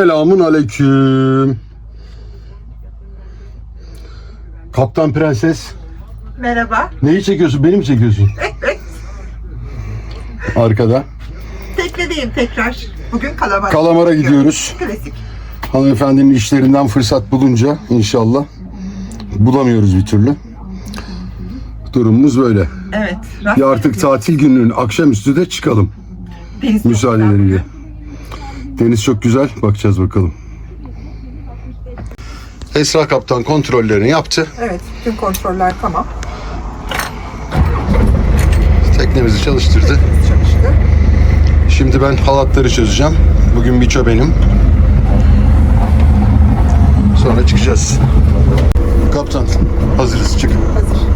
Selamun aleyküm. Kaptan Prenses. Merhaba. Neyi çekiyorsun? Beni mi çekiyorsun? Arkada. Teknedeyim tekrar. Bugün kalamar. Kalamara gidiyoruz. Klasik. Hanımefendinin işlerinden fırsat bulunca inşallah bulamıyoruz bir türlü. Durumumuz böyle. Evet. Ya artık tatil gününün akşamüstü de çıkalım Deniz müsaadeleriyle. Deniz çok güzel. Bakacağız bakalım. Esra Kaptan kontrollerini yaptı. Evet. Tüm kontroller tamam. Teknemizi çalıştırdı. Çalıştı. Şimdi ben halatları çözeceğim. Bugün biço benim. Sonra çıkacağız. Kaptan hazırız çık. Hazır.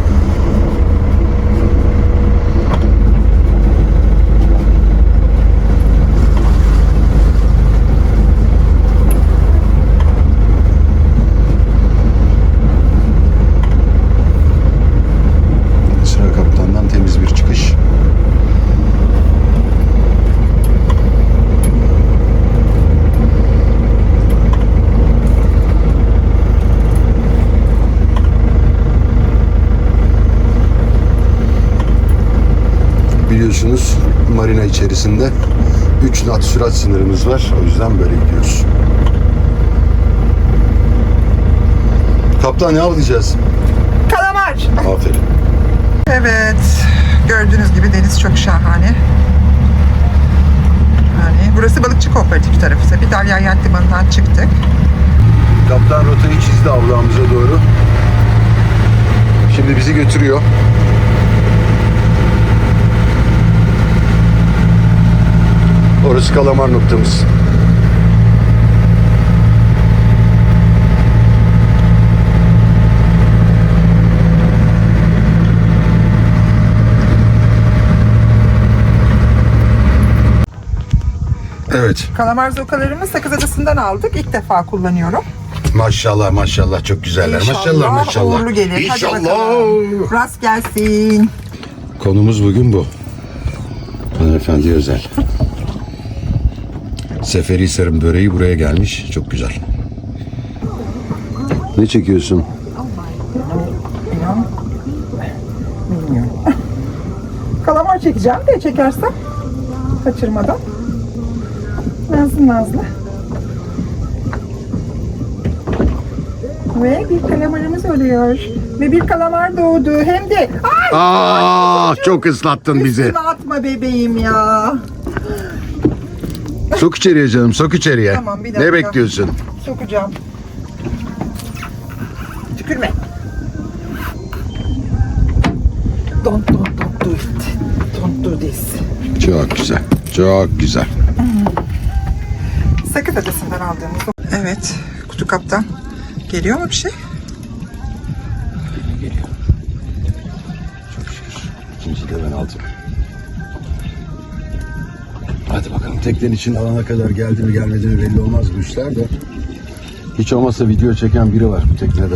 Esra Kaptan'dan temiz bir çıkış. Biliyorsunuz marina içerisinde 3 knot sürat sınırımız var. O yüzden böyle gidiyoruz. Kaptan ne avlayacağız? Kalamar. Aferin. Evet. Gördüğünüz gibi deniz çok şahane. Yani burası balıkçı kooperatif tarafı. Tabii Dalyan Yat Limanı'ndan çıktık. Kaptan rotayı çizdi avlamıza doğru. Şimdi bizi götürüyor. Orası kalamar noktamız. Evet. Kalamar zokalarımı Sakız Adası'ndan aldık. İlk defa kullanıyorum. Maşallah maşallah çok güzeller. Maşallah maşallah. Uğurlu gelir. Hadi İnşallah. Rast gelsin. Konumuz bugün bu. Hanımefendi özel. Seferihisar'ın böreği buraya gelmiş. Çok güzel. Ne çekiyorsun? Bilmiyorum. Kalamar çekeceğim de çekersem kaçırmadan. Nazlı nazlı. Ve bir kalamarımız oluyor. Ve bir kalamar doğdu. Hem de ay Aa, çok ıslattın bizi. üstüme atma bebeğim ya. Sok içeriye canım, sok içeriye. Tamam, bir dakika. Ne bekliyorsun? Sokacağım. Tükürme. Don't, don't, don't do it. Don't do this. Çok güzel, çok güzel. Sakız Adası'ndan aldığımız. Evet, kutu kaptan. Geliyor mu bir şey? Geliyor. Çok şükür. İkinciyi de ben aldım. Hadi bakalım teknen için alana kadar geldi mi gelmedi mi belli olmaz bu işler de. Hiç olmazsa video çeken biri var bu teknede.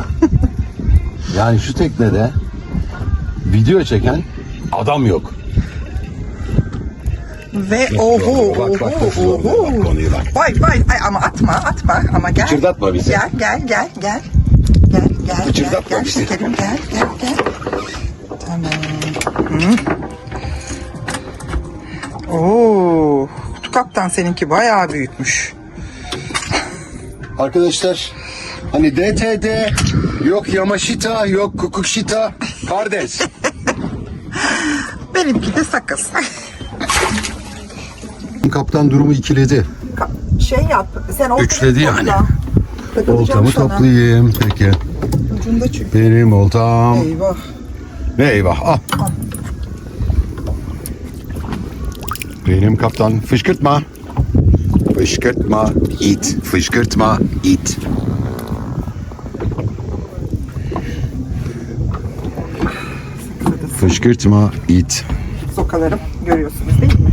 yani şu teknede video çeken adam yok. Ve oho, Bak, bak, oho, nasıl oluyor, oho. bak konuyu bak. Vay vay, ay ama atma, atma ama gel. Fıçırdatma bizi. Gel, gel, gel, gel. Gel, gel, Fıçırdatma gel, gel bizi. şekerim, gel, gel, gel. Tamam. Hı. Oo, kaptan seninki bayağı büyükmüş. Arkadaşlar hani DTD yok Yamashita yok Kukukshita kardeş. Benimki de sakız. Kaptan durumu ikiledi. şey yap, sen oltayı Üçledi yani. Oltamı toplayayım peki. Ucunda çünkü. Benim oltam. Eyvah. Eyvah al. Benim kaptan fışkırtma. Fışkırtma it. Fışkırtma it. Fışkırtma it. Sokalarım görüyorsunuz değil mi?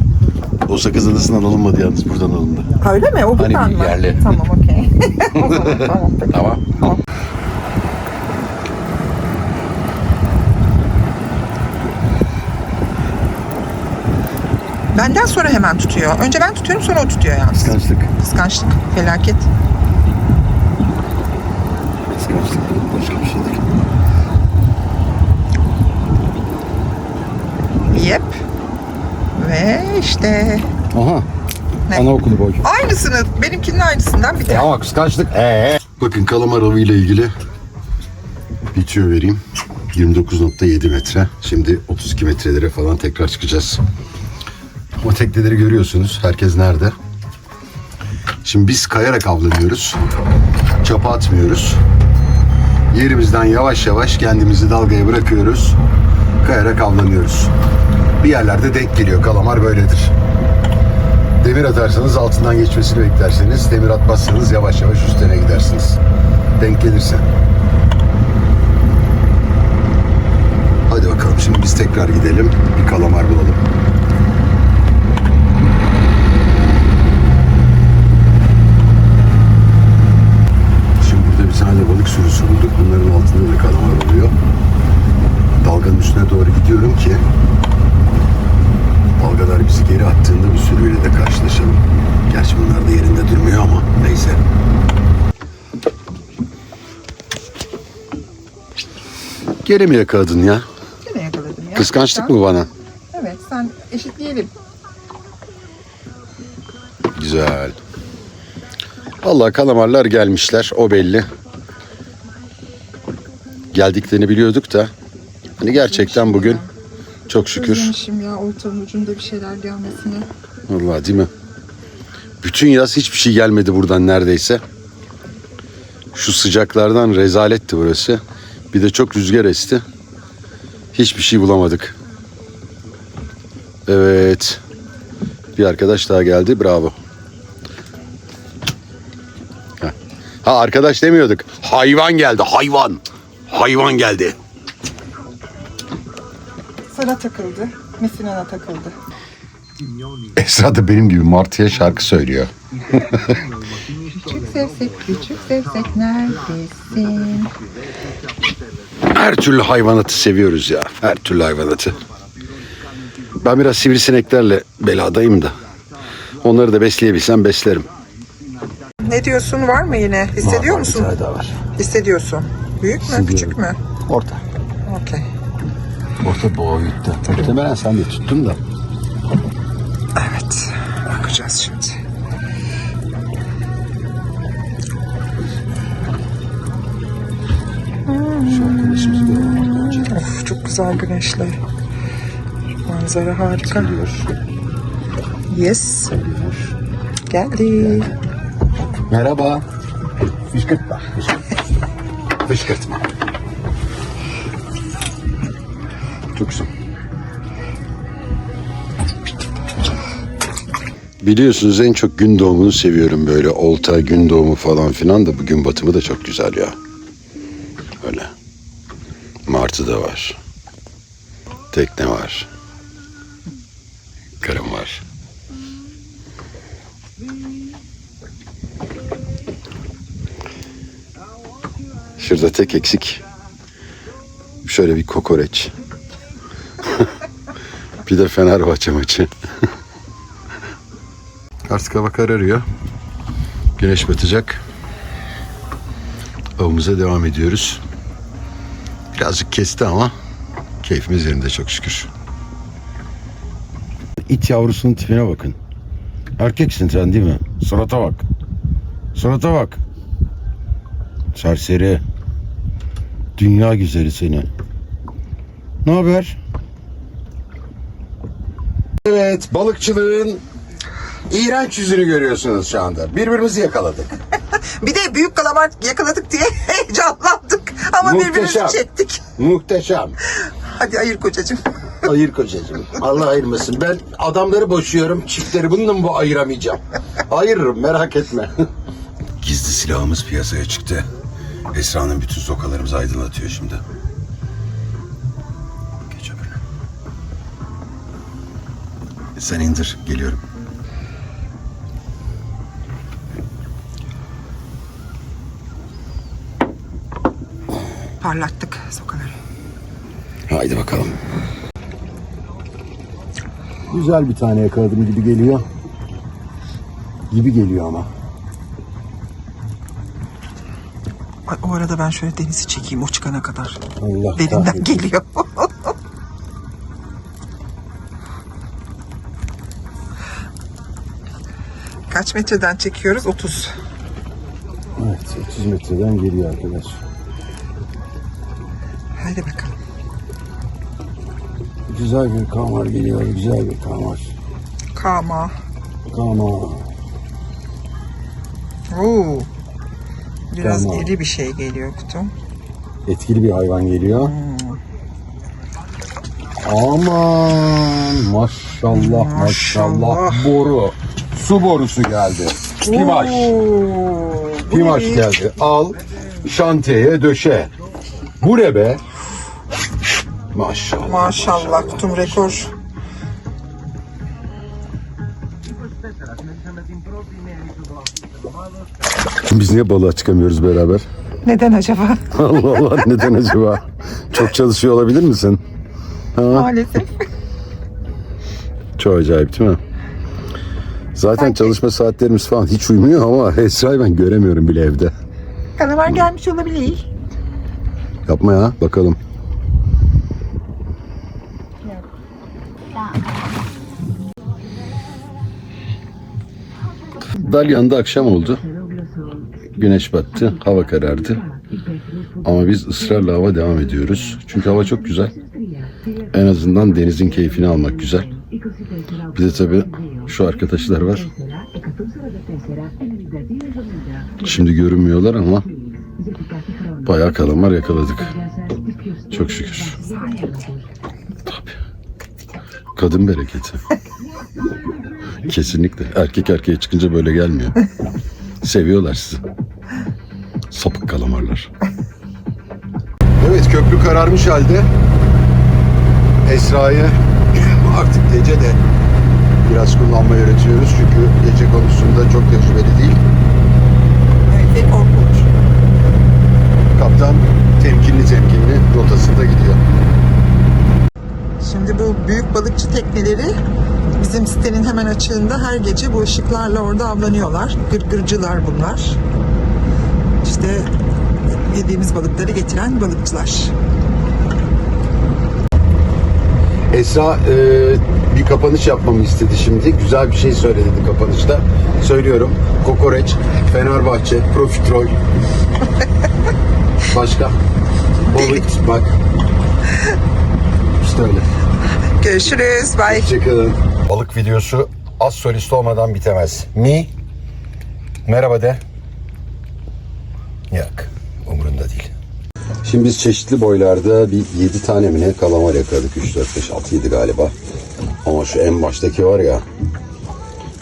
O sakız adasından alınmadı yalnız buradan alındı. Öyle mi? O buradan Hani mı? yerli. Tamam okey. tamam. Tamam. Benden sonra hemen tutuyor. Önce ben tutuyorum sonra o tutuyor yani. Kıskançlık. Kıskançlık, felaket. Kıskançlık. Başka bir şey değil. Yep. Ve işte Aha. Ne? Anaokulu boy. aynısını, benimkinin aynısından bir E tane. ama kıskançlık. Ee. Bakın kalamar avı ile ilgili bir tüyo vereyim. 29.7 metre. Şimdi 32 metrelere falan tekrar çıkacağız. Ama tekneleri görüyorsunuz. Herkes nerede? Şimdi biz kayarak avlanıyoruz. Çapa atmıyoruz. Yerimizden yavaş yavaş kendimizi dalgaya bırakıyoruz. Kayarak avlanıyoruz. Bir yerlerde denk geliyor. Kalamar böyledir. Demir atarsanız altından geçmesini beklerseniz, demir atmazsanız yavaş yavaş üstüne gidersiniz. Denk gelirse. Hadi bakalım şimdi biz tekrar gidelim. Bir kalamar bulalım. Şimdi burada bir tane balık sürüsü bulduk. Bunların altında da kalamar oluyor. Dalganın üstüne doğru gidiyorum ki dalgalar bizi geri attığında bir sürüyle de karşılaşalım. Gerçi bunlar da yerinde durmuyor ama neyse. Geri mi yakaladın ya? Yine yakaladım ya. Kıskançlık mı bana? Evet, sen eşitleyelim. Güzel. Vallahi kalamarlar gelmişler. O belli. Geldiklerini biliyorduk da. Hani gerçekten bugün çok şükür. Özlemişim ya oltanın ucunda bir şeyler gelmesini. Vallahi değil mi? Bütün yaz hiçbir şey gelmedi buradan neredeyse. Şu sıcaklardan rezaletti burası. Bir de çok rüzgar esti. Hiçbir şey bulamadık. Evet. Bir arkadaş daha geldi. Bravo. Ha, ha arkadaş demiyorduk. Hayvan geldi. Hayvan. Hayvan geldi. Sana takıldı, Mesina'na takıldı. Esra da benim gibi Martı'ya şarkı söylüyor. Küçük sevsek, küçük sevsek neredesin? Her türlü hayvanatı seviyoruz ya. Her türlü hayvanatı. Ben biraz sivrisineklerle beladayım da. Onları da besleyebilsem beslerim. Ne diyorsun, var mı yine? Hissediyor musun? daha var. Hissediyorsun. Büyük mü, küçük mü? Orta. Okey. Orta boyutta. Muhtemelen sen de tuttun da. Evet, bakacağız şimdi. Şu arkadaşımızı görelim önce. Of, çok güzel güneşli. Manzara harika. Geliyor. Yes, Geliyor. geldi. Merhaba. Fışkırtma. Fışkırtma. Fışkırtma. Çok güzel. Biliyorsunuz en çok gün doğumunu seviyorum böyle olta gün doğumu falan filan da bu gün batımı da çok güzel ya. Öyle. Martı da var. Tekne var. Karım var. Şurada tek eksik. Şöyle bir kokoreç. bir de Fenerbahçe maçı. Artık hava kararıyor. Güneş batacak. Avımıza devam ediyoruz. Birazcık kesti ama keyfimiz yerinde çok şükür. İt yavrusunun tipine bakın. Erkeksin sen değil mi? Surata bak. Surata bak. Serseri. Dünya güzeli seni. Ne haber? Evet, balıkçılığın iğrenç yüzünü görüyorsunuz şu anda. Birbirimizi yakaladık. Bir de büyük kalamar yakaladık diye heyecanlandık. Ama Muhteşem. birbirimizi çektik. Muhteşem. Hadi ayır kocacığım. Ayır kocacığım. Allah ayırmasın. Ben adamları boşuyorum, çiftleri bununla mı ayıramayacağım? Ayırırım, merak etme. Gizli silahımız piyasaya çıktı. Esra'nın bütün sokalarımızı aydınlatıyor şimdi. Geç öbürüne. Sen indir, geliyorum. Parlattık sokaları. Haydi bakalım. Güzel bir tane yakaladım gibi geliyor. Gibi geliyor ama. O arada ben şöyle denizi çekeyim o çıkana kadar. Allah Derinden kahretsin. geliyor. Kaç metreden çekiyoruz? 30. Evet 30 metreden geliyor arkadaş. Hadi bakalım. Güzel bir kamar geliyor. Güzel bir kamar. Kama. Kamar. Oo. Biraz Kama. iri bir şey geliyor kutum. Etkili bir hayvan geliyor. Aman maşallah maşallah Maşallah. boru. Su borusu geldi. Pimaş. Pimaş geldi. Al şantiyeye döşe. Bu ne be? Maşallah. Maşallah kutum rekor. Biz niye balığa çıkamıyoruz beraber? Neden acaba? Allah Allah neden acaba? Çok çalışıyor olabilir misin? Maalesef. Çok acayip değil mi? Zaten çalışma saatlerimiz falan hiç uymuyor ama Esra'yı ben göremiyorum bile evde. Kalamar gelmiş olabilir. Yapma ya bakalım. Dalyan'da akşam oldu. Güneş battı, hava karardı. Ama biz ısrarla hava devam ediyoruz. Çünkü hava çok güzel. En azından denizin keyfini almak güzel. Bir de tabii şu arkadaşlar var. Şimdi görünmüyorlar ama bayağı kalamar yakaladık. Çok şükür. Tabii. Kadın bereketi. Kesinlikle. Erkek erkeğe çıkınca böyle gelmiyor. Seviyorlar sizi. Sapık kalamarlar. Evet köprü kararmış halde. Esra'yı artık gece de biraz kullanmayı öğretiyoruz. Çünkü gece konusunda çok tecrübeli değil. Evet ve korkunç. Kaptan temkinli temkinli rotasında gidiyor. Şimdi bu büyük balıkçı tekneleri bizim sitenin hemen açığında her gece bu ışıklarla orada avlanıyorlar. Gırgırcılar bunlar. İşte yediğimiz balıkları getiren balıkçılar. Esra e, bir kapanış yapmamı istedi şimdi. Güzel bir şey söyledi kapanışta. Söylüyorum. Kokoreç, Fenerbahçe, Profiterol. Başka? Balık, bak. İşte öyle. Görüşürüz. Bye. Hoşçakalın. Balık videosu az solist olmadan bitemez. Mi? Merhaba de. Yok. Umurunda değil. Şimdi biz çeşitli boylarda bir 7 tane mi ne kalamar yakaladık. 3, 4, 5, 6, 7 galiba. Ama şu en baştaki var ya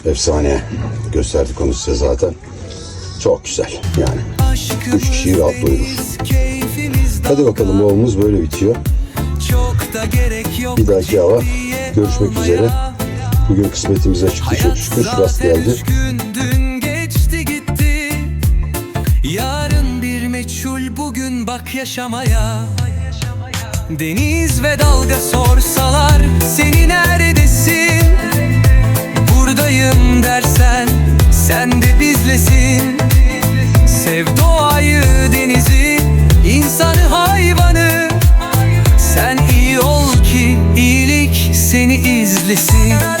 efsane. Gösterdik onu size zaten. Çok güzel yani. Üç kişiyi rahat doyurur. Hadi bakalım avımız böyle bitiyor. Bir dahaki hava görüşmek üzere. Bugün kısmetimize çıktı çok şükür rast geldi. Gün geçti gitti. Yarın bir meçhul bugün bak yaşamaya. Deniz ve dalga sorsalar seni neredesin? Buradayım dersen sen de bizlesin. Sev doğayı, denizi, insanı, hayvanı. Sen iyi ol ki iyilik seni izlesin.